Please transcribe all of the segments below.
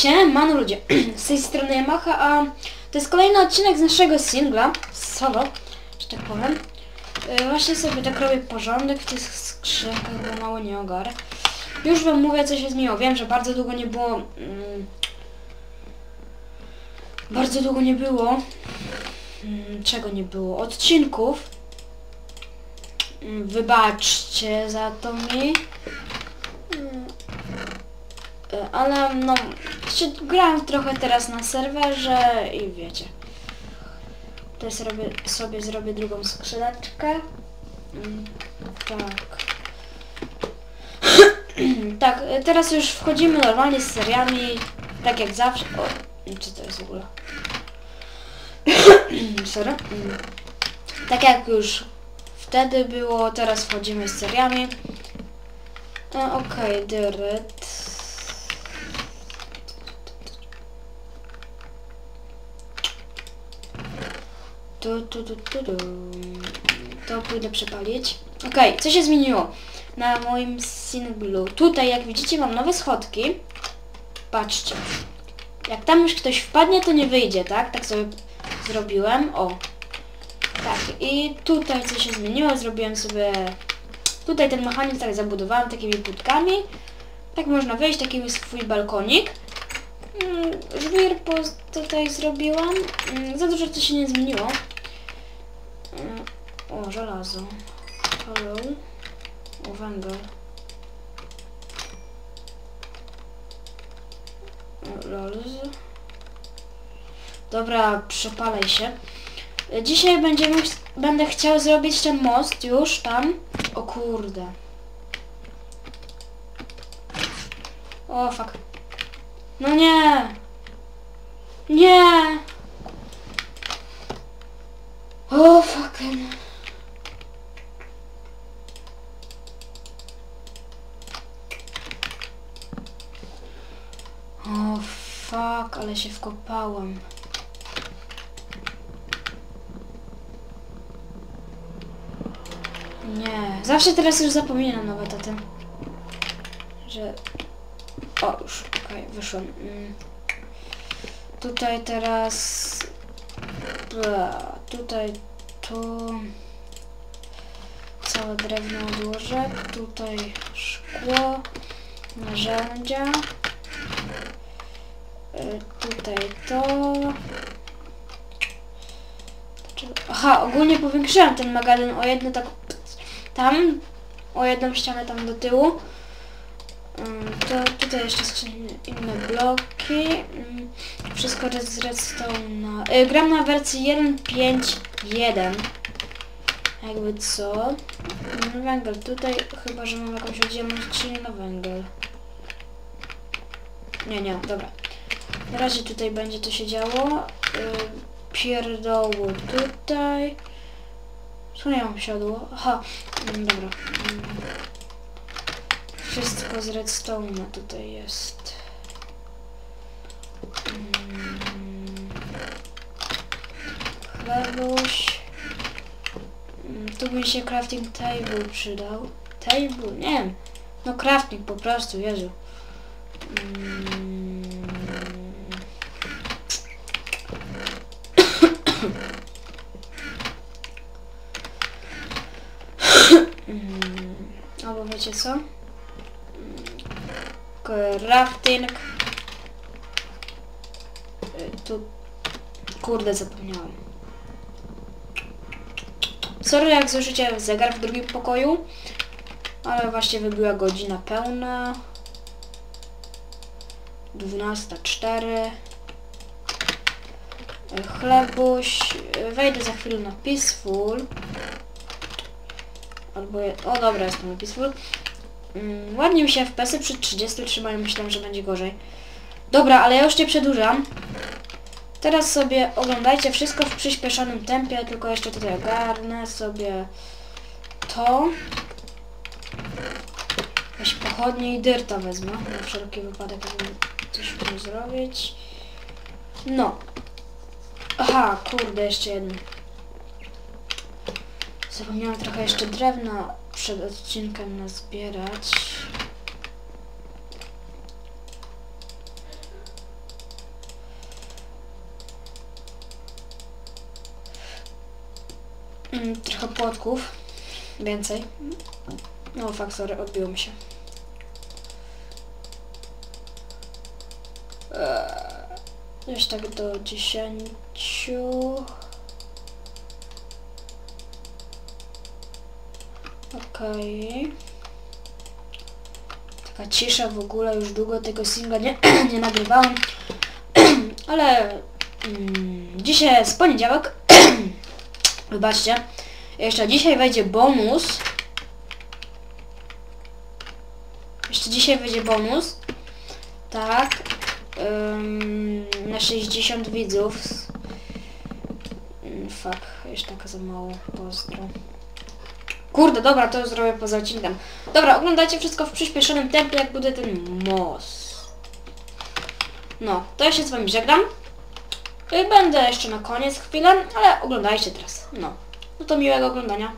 Siemano ludzie, z tej strony Yamaha, a to jest kolejny odcinek z naszego singla, solo, że tak powiem. Yy, właśnie sobie tak robię porządek w tych skrzynkach, bo mało nie ogarę. Już wam mówię, co się zmieniło. Wiem, że bardzo długo nie było... Mm, bardzo długo nie było... Mm, czego nie było? Odcinków. Mm, Wybaczcie za to mi. Y, ale no, grałem trochę teraz na serwerze i wiecie. Tutaj sobie, sobie zrobię drugą skrzydeczkę. Mm, Tak. tak, y, teraz już wchodzimy normalnie z seriami, tak jak zawsze. O, co to jest w ogóle? Sorry. Mm. Tak jak już wtedy było, teraz wchodzimy z seriami. E, Okej, okay, dyryt. Tu, tu, tu, tu, tu. To pójdę przepalić. Okej, co się zmieniło na moim singlu? Tutaj, jak widzicie, mam nowe schodki. Patrzcie. Jak tam już ktoś wpadnie, to nie wyjdzie, tak? Tak sobie zrobiłem. O. Tak, i tutaj co się zmieniło, zrobiłem sobie... Tutaj ten mechanizm tak zabudowałem takimi budkami. Tak można wejść, taki swój balkonik. Mm, Żwir tutaj zrobiłam. Mm, Za dużo to się nie zmieniło. Żelazo. Hello. O, węgiel. O, Lols. Dobra, przepalaj się. Dzisiaj będziemy, będę chciał zrobić ten most już tam. O kurde. O fuck. No nie. Nie. O fucking. O fuck, ale się wkopałem. Nie, zawsze teraz już zapominam nawet o tym, że... O, już, okej, wyszłem. Mm. Tutaj teraz... Bla, tutaj tu... Całe drewno odłożę, tutaj szkło, narzędzia. Tutaj to... Aha, ogólnie powiększyłem ten magazyn o jedno tak tam, o jedną ścianę tam do tyłu. Ym, To tutaj jeszcze są inne bloki. Ym, Wszystko red- z. Y, Gram na wersji 1.5.1. Jakby co. Ym, Węgiel tutaj, chyba że mam jakąś oddzielną skrzynię na węgiel. Nie, nie, dobra. Na razie tutaj będzie to się działo. Y, Pierdoły tutaj. Co ja mam siodło? Aha, mm, dobra. Mm. Wszystko z redstone'a tutaj jest. Chlebuś. Mm, Tu mi się crafting table przydał. Table? Nie wiem. No crafting po prostu, Jezu Albo wiecie co? Crafting. Y, Tu... Kurde, zapomniałam. Sorry, jak słyszycie zegar w drugim pokoju. Ale właśnie wybiła godzina pełna. 12.04. Y, Chlebuś. Y, Wejdę za chwilę na Peaceful. Albo... O dobra, jestem na Peaceful. Mm, ładnie mi się FPS-y przy 30 trzymają, myślałem, że będzie gorzej. Dobra, ale ja już nie przedłużam. Teraz sobie oglądajcie wszystko w przyspieszonym tempie, tylko jeszcze tutaj ogarnę sobie to. Jakieś pochodnie i dyrta wezmę, na wszelki wypadek, jakbym coś chciał zrobić. No. Aha, kurde, jeszcze jedno. Zapomniałam trochę jeszcze drewna przed odcinkiem nazbierać. Mm, trochę płotków. Więcej. No fakt, sorry, odbiło mi się. Eee, już tak do dziesięciu. Okej. Taka cisza w ogóle, już długo tego singla nie, nie nagrywałam. Ale mm, dzisiaj jest poniedziałek. Wybaczcie. Jeszcze dzisiaj wejdzie bonus. Jeszcze dzisiaj wejdzie bonus. Tak. Ym, na 60 widzów. Mm, Fuck, jeszcze taka za mało. Pozdro. Kurde, dobra, to zrobię poza odcinkiem. Dobra, oglądajcie wszystko w przyspieszonym tempie, jak bude ten most. No, to ja się z wami żegnam. Y, Będę jeszcze na koniec chwilę, ale oglądajcie teraz. No, no to miłego oglądania.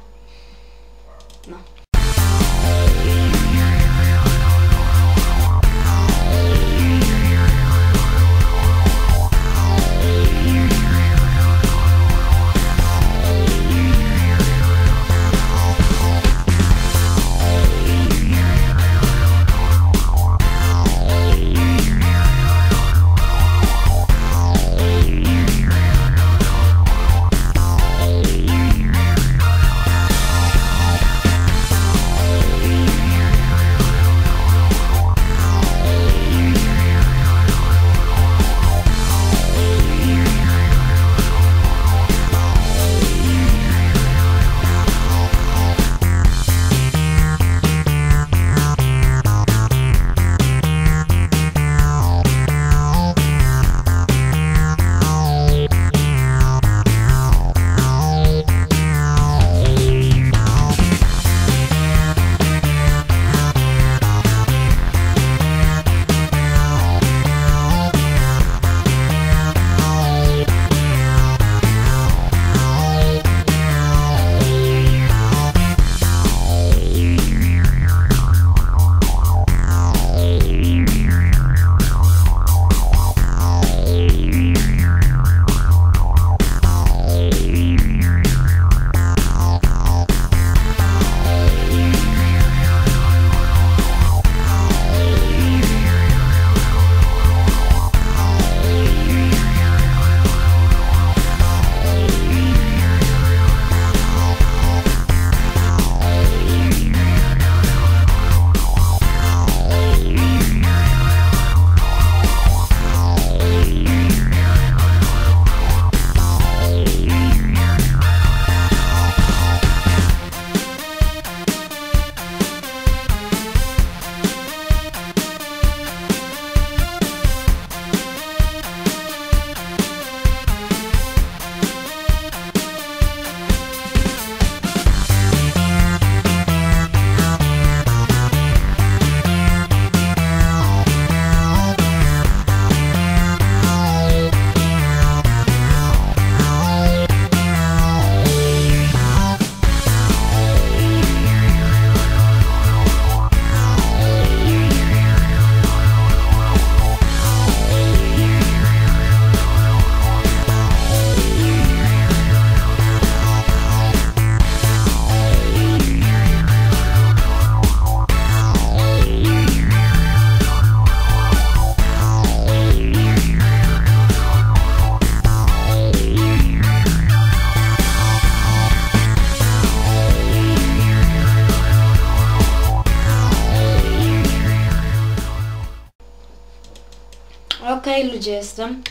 Okej, ludzie jestem.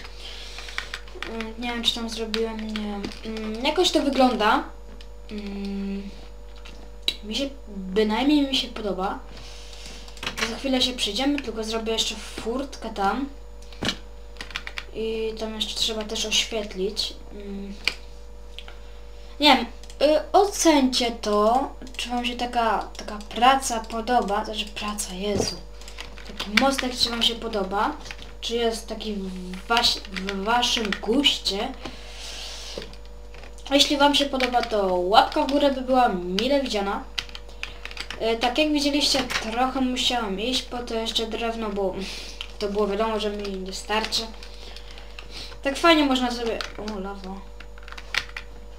Mm, Nie wiem, czy tam zrobiłem, nie wiem. Mm, Jakoś to wygląda. Mm, Mi się, bynajmniej mi się podoba. Za chwilę się przyjdziemy, tylko zrobię jeszcze furtkę tam. I tam jeszcze trzeba też oświetlić. Nie wiem, y, ocencie to, czy wam się taka, taka praca podoba, znaczy praca, Jezu. Taki mostek, czy wam się podoba, czy jest taki w, waś, w waszym guście. Jeśli wam się podoba, to łapka w górę by była mile widziana. Y, Tak jak widzieliście, trochę musiałam iść po to jeszcze drewno, bo to było wiadomo, że mi nie starczy. Tak fajnie można sobie... O, lawa.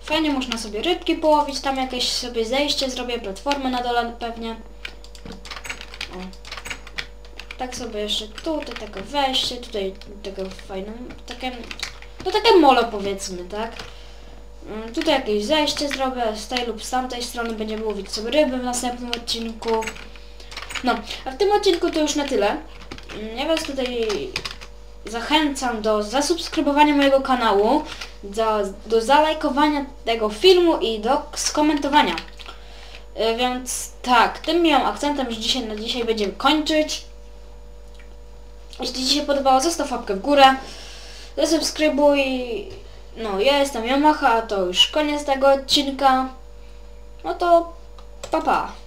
Fajnie można sobie rybki połowić, tam jakieś sobie zejście zrobię, platformę na dole pewnie. O. Tak sobie jeszcze tutaj takie wejście, tutaj takie fajne, takie, no takie molo powiedzmy, tak? Mm, Tutaj jakieś zejście zrobię z tej lub z tamtej strony, będziemy łowić sobie ryby w następnym odcinku. No, a w tym odcinku to już na tyle. Mm, Ja Was tutaj zachęcam do zasubskrybowania mojego kanału, do, do zalajkowania tego filmu i do skomentowania. Y, Więc tak, tym miłym akcentem już dzisiaj na dzisiaj będziemy kończyć. Jeśli Ci się podobało, zostaw łapkę w górę, zasubskrybuj. No, ja jestem Yamaha, a to już koniec tego odcinka. No to, pa pa.